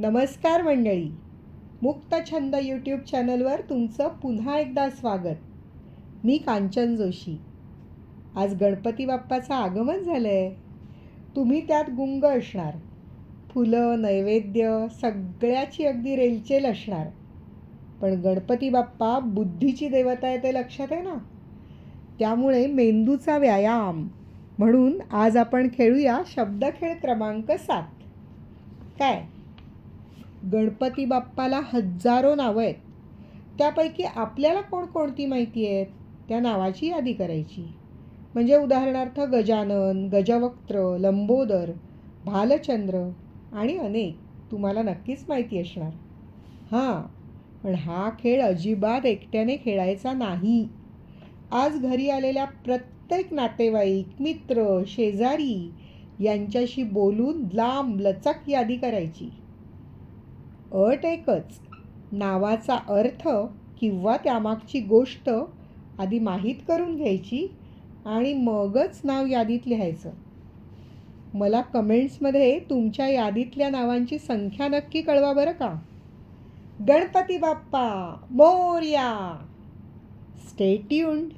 नमस्कार मंडळी. मुक्त छंद यूट्यूब चॅनलवर तुमचं पुन्हा एकदा स्वागत. मी कांचन जोशी. आज गणपती बाप्पाचं आगमन झालं आहे तुम्ही त्यात गुंग असणार. फुलं नैवेद्य सगळ्याची अगदी रेलचेल असणार. पण गणपती बाप्पा बुद्धीची देवता आहे ते लक्षात आहे ना? त्यामुळे मेंदूचा व्यायाम. म्हणून आज आपण खेळूया शब्दखेळ क्रमांक सात. काय? गणपती बाप्पाला हजारो नावं आहेत. त्यापैकी आपल्याला कोणकोणती माहिती आहेत? त्या नावाची यादी करायची. म्हणजे उदाहरणार्थ गजानन गजवक्त्र लंबोदर भालचंद्र आणि अनेक. तुम्हाला नक्कीच माहिती असणार. हां पण हा खेळ अजिबात एकट्याने खेळायचा नाही. आज घरी आलेल्या प्रत्येक नातेवाईक मित्र शेजारी यांच्याशी बोलून लांब लचक यादी करायची. अट एकच. नावाचा अर्थ किंवा त्यामागची गोष्ट आधी माहीत करून घ्यायची आणि मगच नाव यादीत लिहायचं. मला कमेंट्समध्ये तुमच्या यादीतल्या नावांची संख्या नक्की कळवा बरं का? गणपती बाप्पा मोर्या. स्टेट्यून्ड